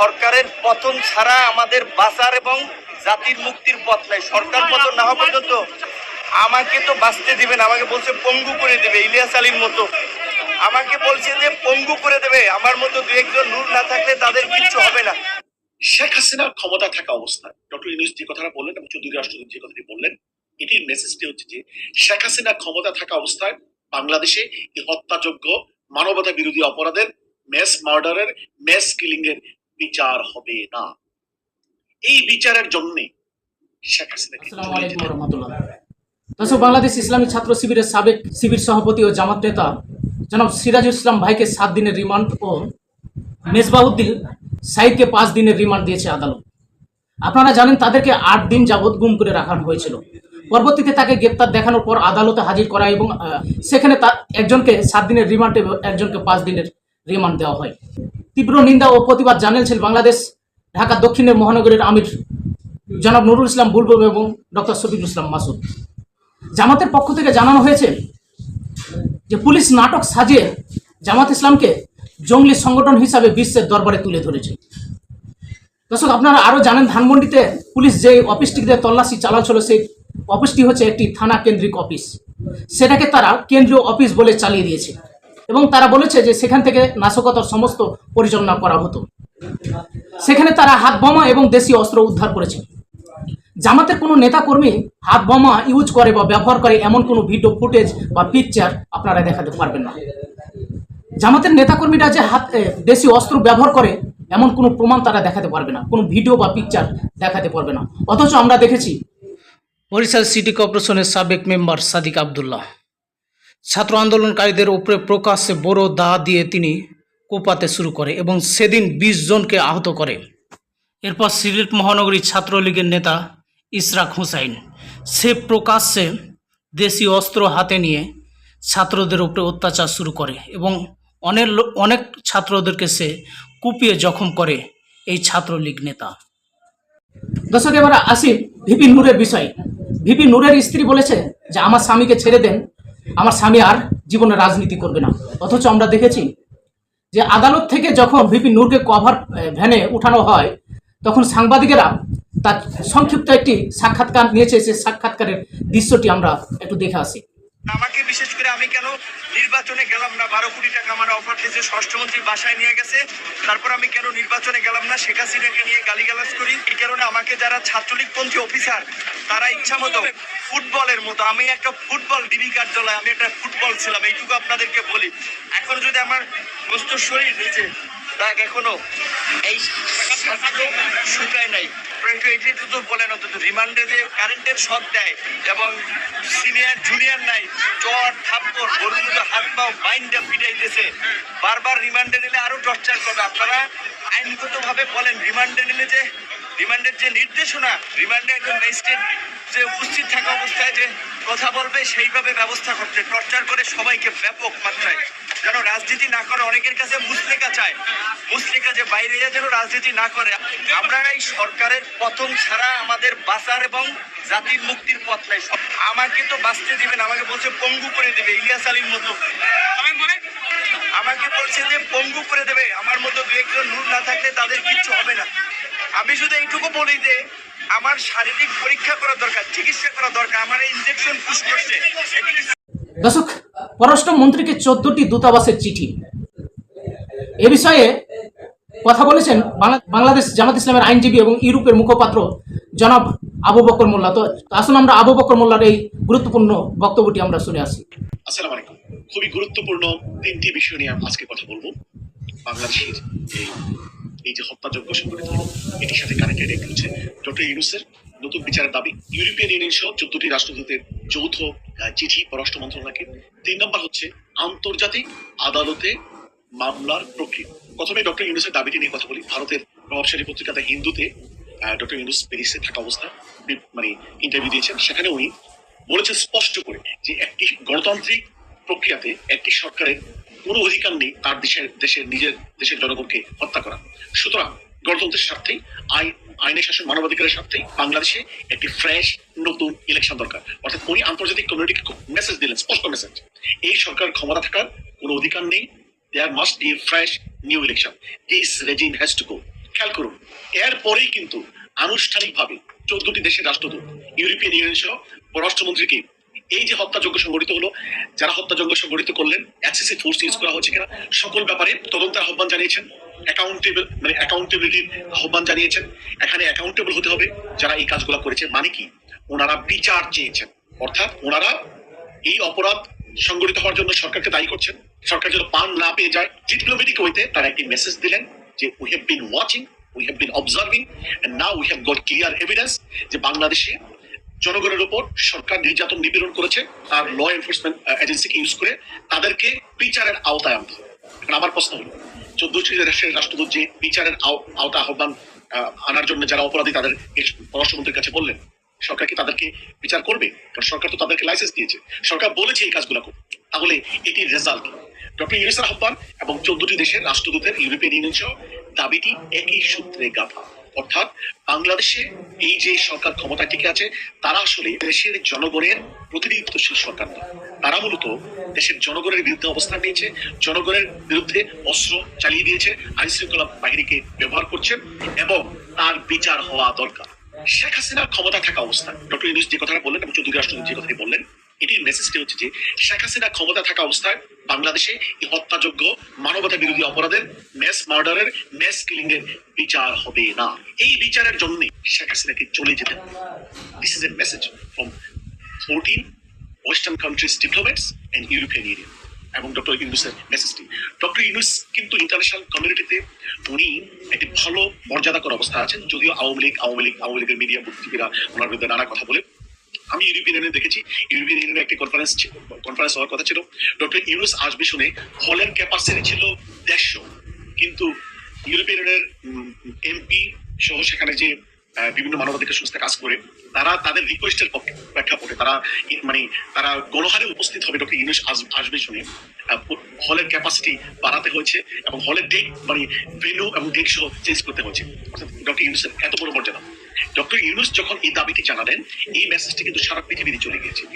সরকারের পতন ছাড়া আমাদের বাঁচার এবং জাতির মুক্তির পথ নাই। সরকার পতন না হওয়া পর্যন্ত আমাকে তো বাঁচতে দিবেন আমাকে বলছে পঙ্গু করে দেবে, ইলিয়াস আলীর মতো। আমাকে বলছে যে পঙ্গু করে দেবে, আমার মতো দু একজন নূর না থাকলে তাদের কিচ্ছু হবে না। শেখ হাসিনার ক্ষমতা থাকা অবস্থায়, ডক্টর ইউনুস যে কথাটা বললেন এবং চৌধুরী রাষ্ট্রদূত যে কথাটি বললেন, এটির মেসেজটি হচ্ছে যে শেখ হাসিনার ক্ষমতা থাকা অবস্থায় বাংলাদেশে এই হত্যাযোগ্য মানবতা বিরোধী অপরাধের মেস মার্ডারের মেস কিলিং এর বিচার হবে না। এই বিচারের জন্য শেখ দর্শক বাংলাদেশ ইসলামী ছাত্র শিবিরের সাবেক শিবির সভাপতি ও জামাত নেতা জনাব সিরাজুল ইসলাম ভাইকে সাত দিনের রিমান্ড ও মেজবাউদ্দিন সাইদকে পাঁচ দিনের রিমান্ড দিয়েছে আদালত। আপনারা জানেন তাদেরকে আট দিন যাবৎ গুম করে রাখানো হয়েছিল। পরবর্তীতে তাকে গ্রেপ্তার দেখানোর পর আদালতে হাজির করা এবং সেখানে তা একজনকে সাত দিনের রিমান্ড এবং একজনকে পাঁচ দিনের রিমান্ড দেওয়া হয়। তীব্র নিন্দা ও প্রতিবাদ জানিয়েছেন বাংলাদেশ, ঢাকা দক্ষিণের মহানগরের আমির জনাব নুরুল ইসলাম বুলবুল এবং ডক্টর শফিকুল ইসলাম মাসুদ। জামাতের পক্ষ থেকে জানানো হয়েছে যে পুলিশ নাটক সাজিয়ে জামাত ইসলামকে জঙ্গলি সংগঠন হিসাবে বিশ্বের দরবারে তুলে ধরেছে। দর্শক, আপনারা আরও জানেন, ধানমন্ডিতে পুলিশ যে অফিসটিতে তল্লাশি চালাচ্ছিল সেই অফিসটি হচ্ছে একটি থানা কেন্দ্রিক অফিস। সেটাকে তারা কেন্দ্রীয় অফিস বলে চালিয়ে দিয়েছে। এবং তারা বলেছে যে সেখান থেকে নাশকতার সমস্ত পরিচালনা করা হতো। সেখানে তারা হাত বোমা এবং দেশি অস্ত্র উদ্ধার করেছে। জামাতের কোনো নেতাকর্মী হাত বোমা ইউজ করে বা ব্যবহার করে এমন কোনো ভিডিও, ফুটেজ বা পিকচার আপনারা দেখাতে পারবেন না। জামাতের নেতাকর্মীরা যে হাত দেশি অস্ত্র ব্যবহার করে এমন কোনো প্রমাণ তারা দেখাতে পারবে না। কোনো ভিডিও বা পিকচার দেখাতে পারবে না। অথচ আমরা দেখেছি বরিশাল সিটি কর্পোরেশনের সাবেক মেম্বার সাদিক আবদুল্লাহ। ছাত্র আন্দোলনকারীদের উপরে প্রকাশ্যে বড় দা দিয়ে তিনি কোপাতে শুরু করে এবং সেদিন বিশ জনকে আহত করে। এরপর সিলেট মহানগরী ছাত্রলীগের নেতা ইশরাক হুসাইন, সে প্রকাশ্যে দেশি অস্ত্র হাতে নিয়ে ছাত্রদের উপরে অত্যাচার শুরু করে এবং অনেক অনেক ছাত্রদেরকে সে কুপিয়ে জখম করে এই ছাত্রলীগ নেতা। দর্শক, এবার আসি ভিপি নূরের বিষয়। ভিপি নূরের স্ত্রী বলেছে যে, আমার স্বামীকে ছেড়ে দেন আমার স্বামী আর জীবনে রাজনীতি করবে না। অথচ আমরা দেখেছি যে আদালত থেকে যখন ভিপি নূরকে কভার ভ্যানে উঠানো হয়, তখন সাংবাদিকেরা তার সংক্ষিপ্ত একটি সাক্ষাৎকার নিয়েছে। সে সাক্ষাৎকারের দৃশ্যটি আমরা একটু দেখে আসি। আমাকে বিশেষ করে আমি কেন নির্বাচনে গেলাম না? বারো কোটি টাকা আমার অফার দিয়েছে স্বরাষ্ট্রমন্ত্রী বাসায় নিয়ে গেছে। তারপর আমি কেন নির্বাচনে গেলাম না? শেখ হাসিনাকে নিয়ে গালিগালাজ করি। এই কারণে আমাকে যারা ছাত্রলীগপন্থী অফিসার তারা ইচ্ছা মতো ফুটবলের মতো, আমি একটা ফুটবল ডিবি কার্যালয়, আমি একটা ফুটবল ছিলাম, এইটুকু আপনাদেরকে বলি। এখন যদি আমার বস্তু শরীর নিচে দাগ এখনও এই শুকায় নাই। অবস্থায় যে কথা বলবে, সেইভাবে ব্যবস্থা করতে টর্চার করে সবাইকে ব্যাপক মাত্রায়। যেন রাজনীতি না করে, অনেকের কাছে মুসলিকা চায়। মুসলিকা যে বাইরে যেন রাজনীতি না করে। আমরা এই সরকারের পতন ছাড়া আমাদের বাঁচার এবং জাতির মুক্তির পথ নাই। আমাকে তো বাঁচতে দিবেন আমাকে বলছে পঙ্গু করে দেবে ইলিয়াস আলীর মতো। আমাকে বলছে যে পঙ্গু করে দেবে আমার মতো দু একজন নূর না থাকলে তাদের কিচ্ছু হবে না। আমি শুধু এইটুকু বলি যে আমার শারীরিক পরীক্ষা করা দরকার চিকিৎসা করা দরকার আমার ইনজেকশন পুশ করছে। দর্শক পররাষ্ট্র মন্ত্রীকে চোদ্দটি দূতাবাসের চিঠি। এ বিষয়ে কথা বলেছেন বাংলা- বাংলাদেশ জামাত ইসলামের আইনজীবী এবং ইউরোপের মুখপাত্র জনাব আবু বকর মোল্লা। তো আসুন আমরা আবু বকর মোল্লার এই গুরুত্বপূর্ণ বক্তব্যটি আমরা শুনে আসি। আসসালামু আলাইকুম। খুবই গুরুত্বপূর্ণ তিনটি বিষয় নিয়ে আজকে কথা বলব। বাংলাদেশের এই এই যে হত্যাযোগ্য সংগঠিত হলো, এটির সাথে কানেক্টেড একটি হচ্ছে ডক্টর ইউনুসের নতুন বিচারের দাবি। ইউরোপিয়ান ইউনিয়ন সহ চোদ্দটি রাষ্ট্রদূতের যৌথ চিঠি পররাষ্ট্র মন্ত্রণালয়কে। তিন নম্বর হচ্ছে আন্তর্জাতিক আদালতে মামলার প্রক্রিয়া। প্রথমে ডক্টর ইউনুসের দাবিটি নিয়ে কথা বলি। ভারতের প্রভাবশালী পত্রিকা দ্য হিন্দুতে ডক্টর ইউনুস প্যারিসে থাকা অবস্থা মানে ইন্টারভিউ দিয়েছেন। সেখানে উনি বলেছেন স্পষ্ট করে যে একটি গণতান্ত্রিক প্রক্রিয়াতে একটি সরকারের কোনো অধিকার নেই তার দেশের দেশের নিজের, দেশের জনগণকে হত্যা করা। সুতরাং গণতন্ত্রের স্বার্থেই আইন আইনের শাসন মানবাধিকারের স্বার্থেই বাংলাদেশে একটি ফ্রেশ, নতুন ইলেকশন দরকার। অর্থাৎ উনি আন্তর্জাতিক কমিউনিটিকে মেসেজ দিলেন, স্পষ্ট মেসেজ এই সরকার ক্ষমতা থাকার কোনো অধিকার নেই there must be fresh new election this regime has to go খেয়াল করুন, এরপরেই কিন্তু আনুষ্ঠানিকভাবে চোদ্দটি দেশের রাষ্ট্রদূত, ইউরোপিয়ান ইউনিয়ন সহ পররাষ্ট্রমন্ত্রীকে এই যে হত্যাযজ্ঞ সংগঠিত হলো, যারা হত্যাযজ্ঞ সংগঠিত করলেন এক্সেসিভ ফোর্স ইউজ করা হচ্ছে কিনা, সকল ব্যাপারে তদন্তের আহ্বান জানিয়েছেন অ্যাকাউন্টেবল মানে অ্যাকাউন্টেবিলিটির আহ্বান জানিয়েছেন। এখানে অ্যাকাউন্টেবল হতে হবে যারা এই কাজগুলো করেছে মানে কি? ওনারা বিচার চেয়েছেন। অর্থাৎ ওনারা এই অপরাধ সংগঠিত হওয়ার জন্য সরকারকে দায়ী করছেন। সরকার যেন পান না পেয়ে যায় ডিপ্লোমেটিক ওয়েতে তারা একটি মেসেজ দিলেন যে we have been watching we have been observing now we have got clear evidence যে বাংলাদেশে জনগণের উপর সরকার নির্যাতন নিপীড়ন করেছে, আর ল এনফোর্সমেন্ট এজেন্সিকে ইউজ করে তাদেরকে বিচারের আওতায় আনতে হবে। আমার প্রশ্ন হলো চোদ্দটি দেশের রাষ্ট্রদূত যে বিচারের আও- আওতা আহ্বান আনার জন্য যারা অপরাধী তাদের পররাষ্ট্রমন্ত্রীর কাছে বললেন? সরকার কি তাদেরকে বিচার করবে? কারণ সরকার তো তাদেরকে লাইসেন্স দিয়েছে। সরকার বলেছে এই কাজগুলো করতে। তাহলে এটির রেজাল্ট ডক্টর ইউনিসের আহ্বান এবং চোদ্দটি দেশের রাষ্ট্রদূতের ইউরোপিয়ান ইউনিয়ন সহ দাবিটি একই সূত্রে গাথা। অর্থাৎ বাংলাদেশে এই যে সরকার ক্ষমতায় টিকে আছে, তারা আসলে দেশের জনগণের প্রতিনিধিত্বশীল সরকার না। তারা মূলত দেশের জনগণের বিরুদ্ধে অবস্থান নিয়েছে, জনগণের বিরুদ্ধে অস্ত্র চালিয়ে দিয়েছে আইন শৃঙ্খলা বাহিনীকে ব্যবহার করছেন এবং তার বিচার হওয়া দরকার। শেখ হাসিনার ক্ষমতা থাকা অবস্থায় ডক্টর ইউনুস যে কথাটা বললেন এবং চৌধুরী রাষ্ট্রপতি যে কথাটি বললেন, এটির মেসেজটি হচ্ছে যে, শেখ হাসিনা ক্ষমতা থাকা অবস্থায় বাংলাদেশে এই হত্যাযোগ্য মানবতা বিরোধী অপরাধের ম্যাস মার্ডারের মেস কিলিং এর বিচার হবে না। এই বিচারের জন্য শেখ হাসিনাকে চলে যেতে this is a message from fourteen western countries diplomats and European Union এবং ডক্টর ইউনুসের মেসেজটি ডক্টর ইউনুস কিন্তু ইন্টারন্যাশনাল কমিউনিটিতে উনি একটি ভালো মর্যাদা মর্যাদাকর অবস্থা আছেন। যদিও আওয়ামী লীগ আওয়ামী লীগ, আওয়ামী লীগের মিডিয়া বুদ্ধিজীবীরা ওনার বিরুদ্ধে নানা কথা বলে। আমি ইউরোপিয়ান ইউনিয়নে দেখেছি, ইউরোপিয়ান ইউনিয়নের একটি কনফারেন্স কনফারেন্স হওয়ার কথা ছিল। ডক্টর ইউনুস আসবে শুনে হলের ক্যাপাসিটি ছিল দেড়শো। কিন্তু ইউরোপিয়ান ইউনিয়নের এমপি সহ সেখানে যে বিভিন্ন মানবাধিকার সংস্থা কাজ করে, তারা তাদের রিকোয়েস্টের প্রেক্ষাপটে তারা মানে তারা গণহারে উপস্থিত হবে ডক্টর ইউনুস আস- আসবে শুনে। হলের ক্যাপাসিটি বাড়াতে হয়েছে এবং হলের ডেক মানে ভেনু এবং ডেক সহ চেঞ্জ করতে হয়েছে। ডক্টর ইউনুসের এত বড় মর্যাদা। ডক্টর ইউনুস যখন এই দাবিটি জানালেন, এই মেসেজটি কিন্তু সারা পৃথিবীতে চলে গিয়েছে।